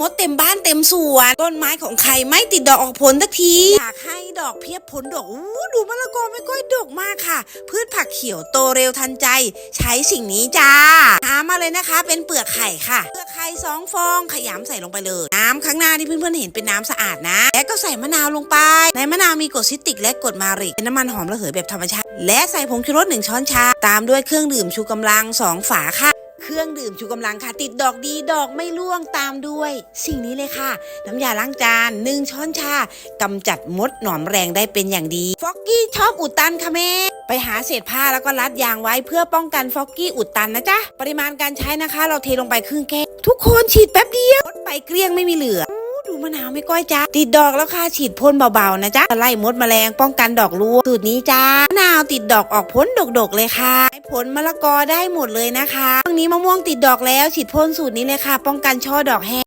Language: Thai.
มดเต็มบ้านเต็มสวนต้นไม้ของใครไม่ติดดอกออกผลสักทีอยากให้ดอกเพียบผลดอกอู้ดูมะละกอไม่ก้อยดกมากค่ะ พืชผักเขียวโตเร็วทันใจ ใช้สิ่งนี้จ้าหามาเลยนะคะ เป็นเปลือกไข่ค่ะเปลือกไข่สองฟองขยำใส่ลงไปเลย น้ำข้างหน้าที่เพื่อนๆเห็นเป็นน้ำสะอาดนะ และก็ใส่มะนาวลงไป ในมะนาวมีกรดซิตริกและกรดมาริกเป็นน้ำมันหอมระเหยแบบธรรมชาติ และใส่ผงชูรสหนึ่งช้อนชา ตามด้วยเครื่องดื่มชูกำลังสองฝาค่ะ เครื่องดื่มชูกำลังค่ะ ติดดอกดีดอกไม่ร่วงตามด้วย สิ่งนี้เลยค่ะ น้ำยาล้างจานหนึ่งช้อนชากำจัดมดหนอนแรงได้เป็นอย่างดี ฟอกกี้ชอบอุดตันค่ะแม่ไปหาเศษผ้าแล้วก็รัดยางไว้เพื่อป้องกันฟอกกี้อุดตันนะจ๊ะ ปริมาณการใช้นะคะ เราเทลงไปครึ่งแก้วทุกคนฉีดแป๊บเดียวมดไปเกลี้ยงไม่มีเหลือดูมะนาวไม่ก้อยจ้าติดดอกแล้วค่ะฉีดพ่นเบาๆนะจ๊ะไล่มดแมลงป้องกันดอกร่วงสูตรนี้จ้ามะนาว ติดดอกออกพ้นดกๆเลยค่ะผลมะละกอได้หมดเลยนะคะช่วงนี้มะม่วงติดดอกแล้วฉีดพ่นสูตรนี้เลยค่ะ ป้องกันช่อดอกแห้ง